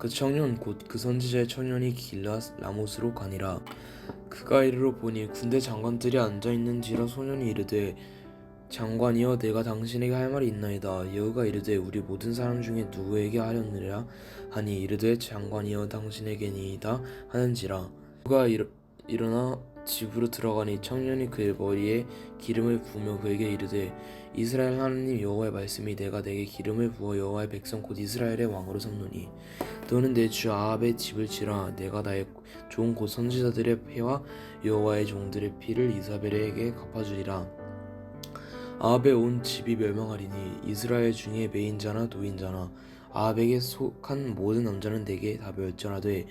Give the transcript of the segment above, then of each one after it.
그 청년 곧 그 선지자의 청년이 길라 라못으로 가니라. 그가 이르러 보니 군대 장관들이 앉아 있는지라 소년이 이르되 장관이여 내가 당신에게 할 말이 있나이다. 여호가 이르되 우리 모든 사람 중에 누구에게 하렸느냐 하니 이르되 장관이여 당신에게니이다. 하는지라. 그가 일, 일어나 집으로 들어가니 청년이 그의 머리에 기름을 부으며 그에게 이르되 이스라엘 하나님 여호와의 말씀이 내가 내게 기름을 부어 여호와의 백성 곧 이스라엘의 왕으로 삼노니 너는 내 주 아합의 집을 치라. 내가 나의 좋은 곧 선지자들의 피와 여호와의 종들의 피를 이사벨에게 갚아주리라. 아합의 온 집이 멸망하리니 이스라엘 중에 매인자나 노인자나 아합에게 속한 모든 남자는 내게 다 멸절하되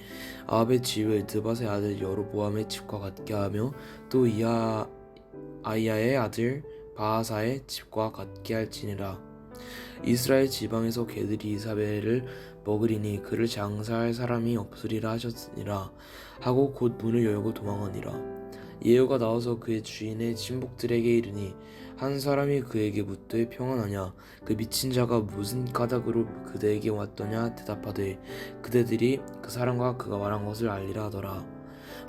아합의 집을 드밧의 아들 여로보암의 집과 같게 하며 또 이하 아이야의 아들 바하사의 집과 같게 할지니라. 이스라엘 지방에서 개들이 이사벨을 먹으리니 그를 장사할 사람이 없으리라 하셨으니라. 하고 곧 문을 열고 도망하니라 예후가 나와서 그의 주인의 친복들에게 이르니 한 사람이 그에게 묻되 평안하냐? 그 미친 자가 무슨 까닭으로 그대에게 왔더냐? 대답하되 그대들이 그 사람과 그가 말한 것을 알리라 하더라.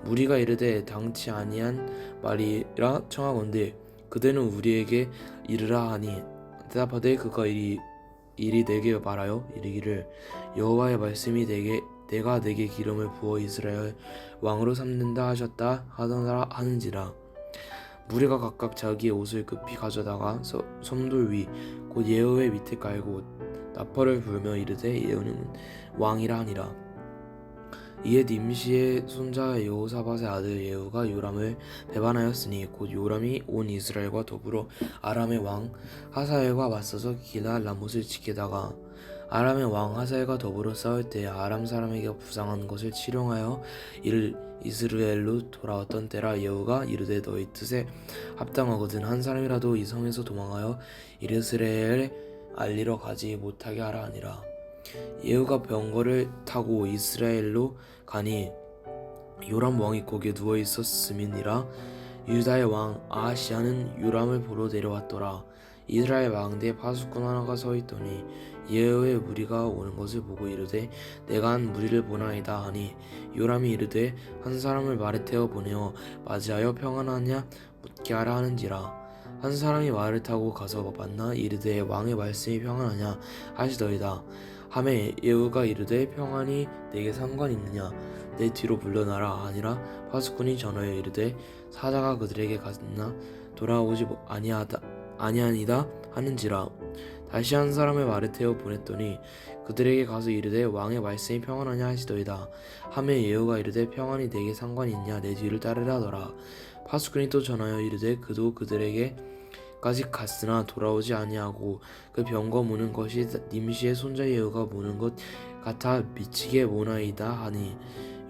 무리가 이르되 당치 아니한 말이라 청하건대 그대는 우리에게 이르라 하니 대답하되 그가 이리 이리 내게 말하여 이르기를 여호와의 말씀이 내게 내가 내게 기름을 부어 이스라엘 왕으로 삼는다 하셨다 하더라 하는지라. 무리가 각각 자기의 옷을 급히 가져다가 서- 섬돌 위 곧 예후의 밑에 깔고 나팔을 불며 이르되 예후는 왕이라 하니라. 이에 님시의 손자 여호사밧의 아들 예후가 요람을 배반하였으니 곧 요람이 온 이스라엘과 더불어 아람의 왕 하사엘과 맞서서 기라 라못을 지키다가 아람의 왕 하사엘과 더불어 싸울 때 아람 사람에게 부상한 것을 치료하여 이를 이스라엘로 돌아왔던 때라 예후가 이르되 너희 뜻에 합당하거든 한 사람이라도 이 성에서 도망하여 이스라엘에 알리러 가지 못하게 하라 하니라. 예후가 병거를 타고 이스라엘로 가니 요람 왕이 거기에 누워 있었음이니라. 유다의 왕 아하시아는 요람을 보러 내려왔더라. 이스라엘 왕대에 파수꾼 하나가 서 있더니 예후의 무리가 오는 것을 보고 이르되 내가 한 무리를 보나이다 하니 요람이 이르되 한 사람을 태워 보내어 맞이하여 평안하냐? 묻게 하라 하는지라. 한 사람이 말을 타고 가서 만나? 이르되 왕의 말씀이 평안하냐? 하시더이다. 함에 예후가 이르되 평안이 내게 상관 있느냐? 내 뒤로 물러나라 아니라. 파수꾼이 전하여 이르되 사자가 그들에게 갔나? 돌아오지 못- 아니하다 아니하니다 하는지라 다시 한 사람의 말을 태워 보냈더니 그들에게 가서 이르되 왕의 말씀이 평안하냐 하시더이다. 함에 예후가 이르되 평안이 내게 상관이 있냐? 내 뒤를 따르라 하더라. 파수꾼이 또 전하여 이르되 그도 그들에게 까지 갔으나 돌아오지 아니하고 그 병거 무는 것이 님시의 손자 예후가 무는 것 같아 미치게 모나이다 하니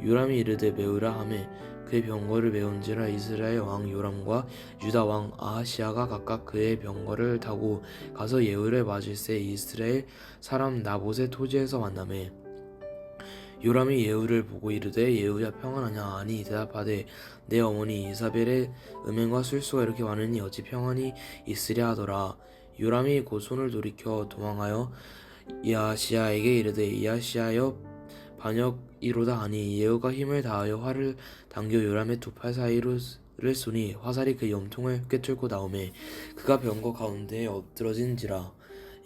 요람이 이르되 메우라 하매 그의 병거를 메운지라 이스라엘 왕 요람과 유다 왕 아하시아가 각각 그의 병거를 타고 가서 예후를 맞을새 이스라엘 사람 나봇의 토지에서 만나매 요람이 예후를 보고 이르되 예후야 평안하냐? 아니 대답하되 내 어머니 이사벨의 음행과 술수가 이렇게 많으니 어찌 평안이 있으랴 하더라. 요람이 곧 손을 돌이켜 도망하여 이아시아에게 이르되 이아시아여 반역이로다 하니 예후가 힘을 다하여 활을 당겨 요람의 두 팔 사이로 를 쏘니 화살이 그 염통을 꿰뚫고 나오매 그가 병거 가운데에 엎드러진지라.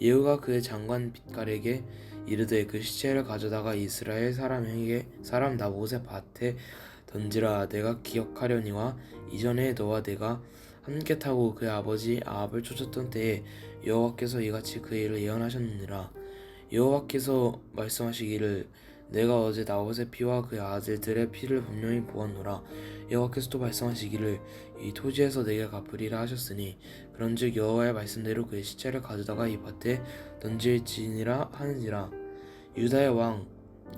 예후가 그의 장관 빛깔에게 이르되 그 시체를 가져다가 이스라엘 사람에게 사람 나봇의 밭에 던지라. 내가 기억하려니와 이전에 너와 내가 함께 타고 그의 아버지 아합을 쫓았던 때에 여호와께서 이같이 그 일을 예언하셨느니라. 여호와께서 말씀하시기를 내가 어제 나봇의 피와 그의 아들들의 피를 분명히 보았노라. 여호와께서 또 말씀하시기를 이 토지에서 내게 갚으리라 하셨으니 그런즉 여호와의 말씀대로 그의 시체를 가져다가 이 밭에 던질지니라 하는지라. 유다의 왕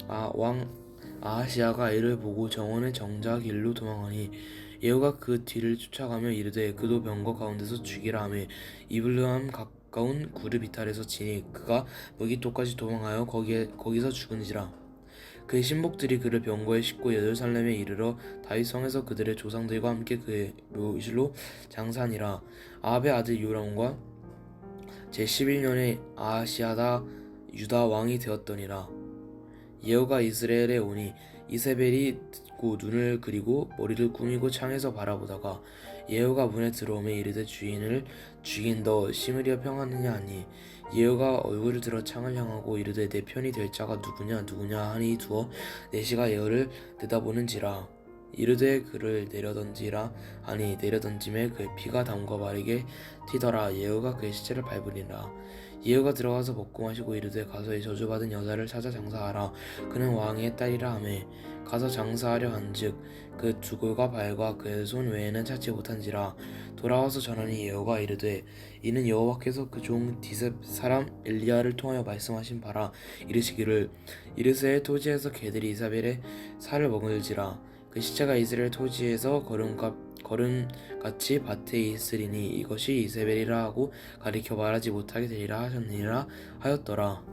아 왕 아하시아가 이를 보고 정원의 정자 길로 도망하니 예후가 그 뒤를 쫓아가며 이르되 그도 병거 가운데서 죽이라 하며 이블르함 가까운 구르 비탈에서 치니 그가 무기토까지 도망하여 거기에 거기서 죽은지라 그의 신복들이 그를 병거에 싣고 예루살렘에 이르러 다윗성에서 그들의 조상들과 함께 그의 묘실로 장사하니라. 아합의 아들 요람과 제 11년에 아하시아다 유다 왕이 되었더니라. 예후가 이스라엘에 오니 이세벨이 듣고 눈을 그리고 머리를 꾸미고 창에서 바라보다가 예후가 문에 들어오매 이르되 주인을 죽인 너 시므리어 평하느냐 하니 예후가 얼굴을 들어 창을 향하고 이르되 내 편이 될 자가 누구냐 누구냐 하니 두어 내시가 예후를 내다보는지라 이르되 그를 내려던지라. 하니 내려던짐에 그의 피가 담과 마르게 튀더라. 예후가 그의 시체를 밟으리라. 예후가 들어가서 먹고 마시고 이르되 가서 이 저주받은 여자를 찾아 장사하라. 그는 왕의 딸이라 하매 가서 장사하려 한즉 그 두골과 발과 그의 손 외에는 찾지 못한지라. 돌아와서 전하니 예후가 이르되 이는 여호와께서 그 종 디셉 사람 엘리야를 통하여 말씀하신 바라 이르시기를. 이르스의 토지에서 개들이 이사벨의 살을 먹을지라. 그 시체가 이스라엘 토지에서 걸음값 걸음 같이 밭에 있으리니 이것이 이세벨이라 하고 가리켜 말하지 못하게 되리라 하셨느니라 하였더라